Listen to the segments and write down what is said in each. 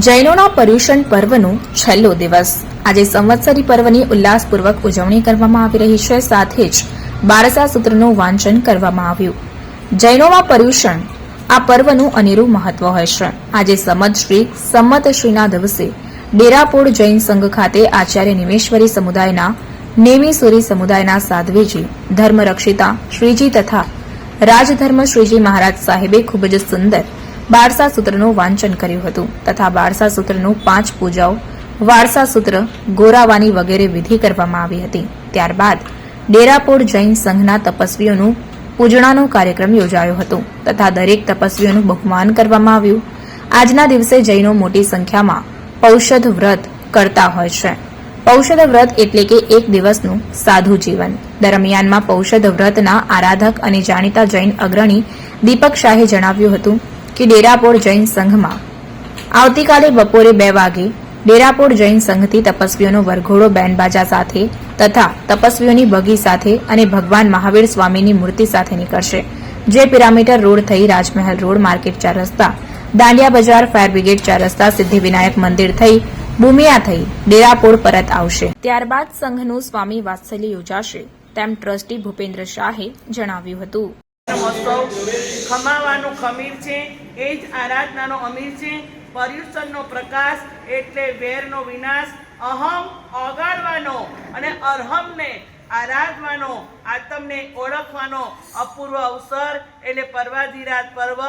જૈનોના પર્યુષણ પર્વનો છેલ્લો દિવસ. આજે સંવત્સરી પર્વની ઉલ્લાસપૂર્વક ઉજવણી કરવામાં આવી રહી છે. સાથે જ બારસા સૂત્રનું વાંચન કરવામાં આવ્યું. જૈનોમાં પર્યુષણ, આ પર્વનું અનેરું મહત્વ હોય છે. આજે સમતશ્રી સંમતશ્રીના શ્રીના દિવસે ડેરાપોળ જૈન સંઘ ખાતે આચાર્ય નિમેશ્વરી સમુદાયના, નેમીસુરી સમુદાયના સાધ્વીજી, ધર્મરક્ષિતા શ્રીજી તથા રાજધર્મ શ્રીજી મહારાજ સાહેબે ખૂબ જ સુંદર બારસા સૂત્રનું વાંચન કર્યું હતું તથા બારસા સૂત્રનું પાંચ પૂજાઓ, વારસા સૂત્ર, ગોરાવાની વગેરે વિધિ કરવામાં આવી હતી. ત્યારબાદ ડેરાપોર જૈન સંઘના તપસ્વીઓનું પૂજણાનો કાર્યક્રમ યોજાયો હતો તથા દરેક તપસ્વીઓનું બહુમાન કરવામાં આવ્યું. આજના દિવસે જૈનો મોટી સંખ્યામાં પૌષધ વ્રત કરતા હોય છે. પૌષધ વ્રત એટલે કે એક દિવસનું સાધુ જીવન. દરમિયાનમાં પૌષધ વ્રતના આરાધક અને જાણીતા જૈન અગ્રણી દીપક શાહે જણાવ્યું હતું કે ડેરાપોર જૈન સંઘમાં. આવતીકાલે બપોરે બે વાગે ડેરાપોર જૈન સંઘથી તપસ્વીઓનો વરઘોડો બેન્ડબાજા સાથે તથા તપસ્વીઓની બગી સાથે અને ભગવાન મહાવીર સ્વામીની મૂર્તિ સાથે નીકળશે, જે પિરામીટર રોડ થઈ રાજમહેલ રોડ માર્કેટ ચાર રસ્તા, દાંડિયા બજાર ફાયર બ્રિગેડ ચાર રસ્તા સિદ્ધિવિનાયક મંદિર થઈ બુમિયા થઈ ડેરાપોર પરત આવશે. ત્યારબાદ સંઘનું સ્વામી વાત્સલ્ય યોજાશે, તેમ ટ્રસ્ટી ભૂપેન્દ્ર શાહે જણાવ્યું હતું. ખમાવાનું ખમીર છે. એ જ આરાધનાનો અમીર છે. પર્યુષણનો પ્રકાશ એટલે વેરનો વિનાશ. અહમ ઓગાળવાનો અને અરહમને આરાધવાનો આત્મને ઓળખવાનો અપૂર્વ અવસર એટલે પર્વાધિરાત પર્વ.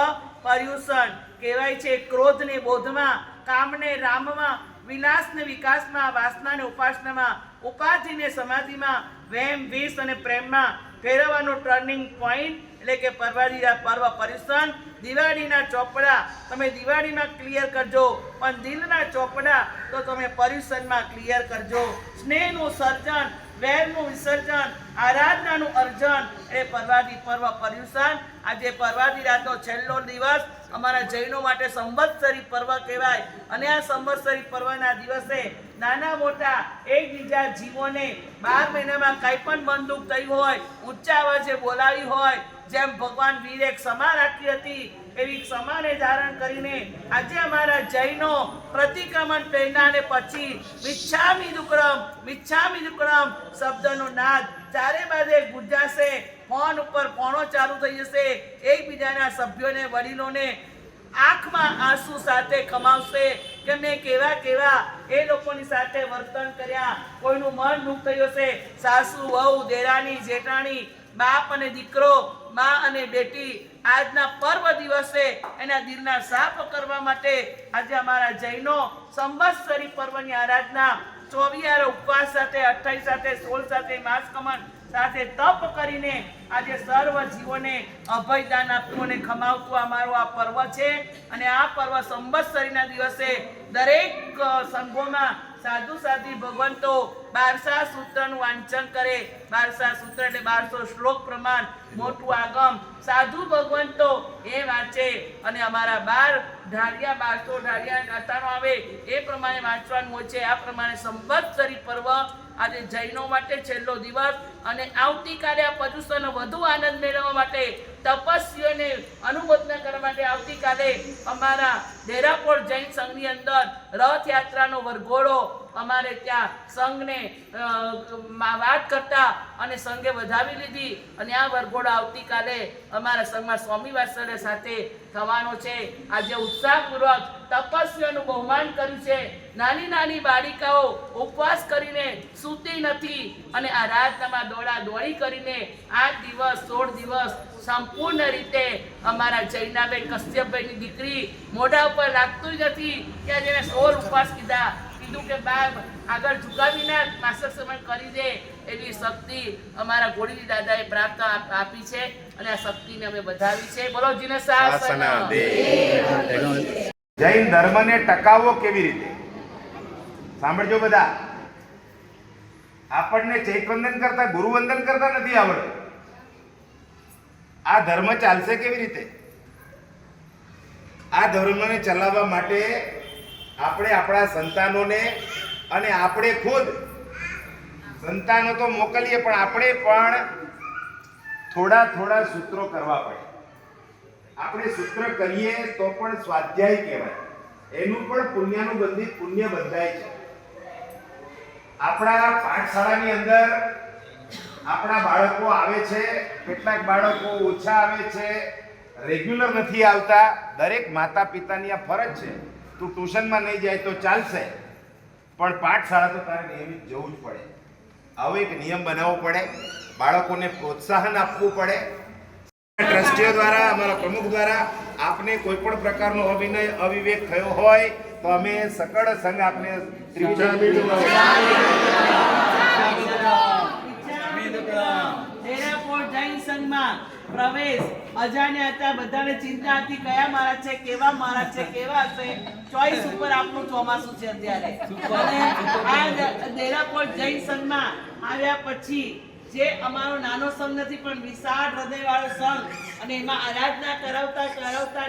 પર્યુષણ કહેવાય છે ક્રોધને બોધમાં, કામને રામમાં, વિલાસને વિકાસમાં, વાસનાને ઉપાસનામાં, ઉપાધિને સમાધિમાં વેમ વિષ અને પ્રેમમાં ફેરવવાનો ટર્નિંગ પોઈન્ટ એટલે કે પરવાડીના પર્વ પરિસન દિવાળીના ચોપડા, તમે દિવાળીમાં ક્લિયર કરજો. પણ દિલના ચોપડા તો તમે પરિસનમાં ક્લિયર કરજો. સ્નેહનું સર્જન વેરનું વિસર્જન, આરાધનાનું અર્જન. એ પરવાદી પર્વ પર્યુષણ. આજે પરવાદી રાતનો છેલ્લો દિવસ. અમારા જૈનો માટે સંવત્સરી પર્વ કહેવાય. અને આ સંવત્સરી પર્વના દિવસે નાના મોટા એકબીજા જીવોને બાર મહિનામાં કંઈ પણ બંદૂક થઈ હોય, ઊંચા અવાજે બોલાવી હોય, જેમ ભગવાન વીરે ક્ષમા રાખી હતી એવી ક્ષમાને ધારણ કરીને આજે અમારા જૈનો પ્રતિક્રમણ પહેરનાને પછી મિચ્છામી દુક્રમ મિચ્છામી દુક્રમ શબ્દનો નાદ ચારે બાજે ગુંજાશે, ફોન ઉપર ફોનો ચાલુ થઈ જશે, એકબીજાના સભ્યોને, વડીલોને આંખમાં આંસુ સાથે કમાવશે કે મેં કેવા કેવા એ લોકોની સાથે વર્તન કર્યા, કોઈનું મન દુઃખ થયું હશે સાસુ, વહુ, દેરાણી, જેઠાણી બાપ અને દીકરો, મા અને બેટી, આજના પર્વ દિવસે એના દિલના સાફ કરવા માટે આજે અમારા જૈનો સંવત્સરી પર્વની આરાધના ચોવીયારો ઉપવાસ સાથે અઠ્ઠાઈસ સાથે, સોળ સાથે, માસ કમન સાથે તપ કરીને આજે સર્વ જીવોને અભયદાન આપવું અને ખમાવતું અમારો આ પર્વ છે. અને આ પર્વ સંવત્સરીના દિવસે દરેક સંઘોમાં સાધુ સાધી ભગવંતો બારસા સૂત્રનું વાંચન કરે. બારસા સૂત્ર એટલે બારસો શ્લોક પ્રમાણ, મોટું આગમ. સાધુ ભગવંતો એ વાંચે અને અમારા બાર ઢાળિયા, બારસો ઢાળિયા ગાથાનો આવે. એ પ્રમાણે વાંચવાનું હોય છે. આ પ્રમાણે સંવત્સરી પર્વ આજે જૈનો માટે છેલ્લો દિવસ અને આવતીકાલે આ પર્યુષણનો વધુ આનંદ મેળવવા માટે તપસ્વીઓને અનુમોદના કરવા માટે આવતીકાલે અમારા દેરાપોર જૈન સંઘની અંદર રથયાત્રાનો વરઘોડો અમારે ત્યાં સંઘને વાત કરતા અને સંઘે વધાવી લીધી. અને આ વરઘોડો આવતીકાલે અમારા સંઘમાં સ્વામી સાથે થવાનો છે. આજે ઉત્સાહપૂર્વક તપસ્વીઓનું બહુમાન કર્યું છે. નાની નાની બાળિકાઓ ઉપવાસ કરીને સૂતી નથી અને આ રાતમાં દોડા દોડી કરીને આઠ દિવસ, સોળ દિવસ સંપૂર્ણ રીતે અમારા જૈનાબેન કશ્યપભાઈની દીકરી મોઢા ઉપર લાગતું નથી. કે આજે સોળ ઉપવાસ કીધા. કીધું કે, બાપ, આગળ ઝુકાવી ના માસક સમય કરી દે. એવી શક્તિ અમારા ગોળીજી દાદાએ પ્રાપ્ત આપી છે અને આ શક્તિને અમે વધાવી છે. બોલો જીને જૈન ધર્મને ટકાવો કેવી રીતે? સાંભળજો બધા. આપણને ચૈતવંદન કરતા, ગુરુવંદન કરતા નથી આવડતું. આ ધર્મ ચાલશે કેવી રીતે? આ ધર્મને ચલાવવા માટે આપણે આપણા સંતાનોને અને આપણે ખુદ, સંતાનો તો મોકલીએ, પણ આપણે પણ થોડા થોડા સૂત્રો કરવા પડે. આપણે સૂત્ર કરીએ તો પણ સ્વાધ્યાય કહેવાય. એનું પણ પુણ્યનું બંધિત પુણ્ય બંધાય છે. આપણા પાઠશાળાની અંદર આપણા બાળકો આવે છે, કેટલાક બાળકો ઓછા આવે છે, રેગ્યુલર નથી આવતા, દરેક માતા પિતાની આ ફરજ છે. તું ટ્યુશનમાં નહીં જાય તો ચાલશે, પણ પાઠશાળા તો તારે નિયમિત જવું જ પડે. આવો એક નિયમ બનાવવો પડે, બાળકોને પ્રોત્સાહન આપવું પડે. ટ્રસ્ટીઓ દ્વારા, અમારા પ્રમુખ દ્વારા આપને કોઈ પણ પ્રકારનો અવિનય અવિવેક થયો હોય તો અમે સકળ સંઘ આપને પ્રવેશ. અજાણ્યા હતા બધાને ચિંતા હતી કયા મારા છે કેવા મારા છે કેવા હશે? ચોઈસ ઉપર આપનું ચોમાસું છે અત્યારે. અને આ ડેરાપોર્ટ જૈન સંઘમાં આવ્યા પછી જે અમારો નાનો સંઘ નથી પણ વિશાળ હૃદયવાળો સંઘ અને એમાં આરાધના કરાવતા કરાવતા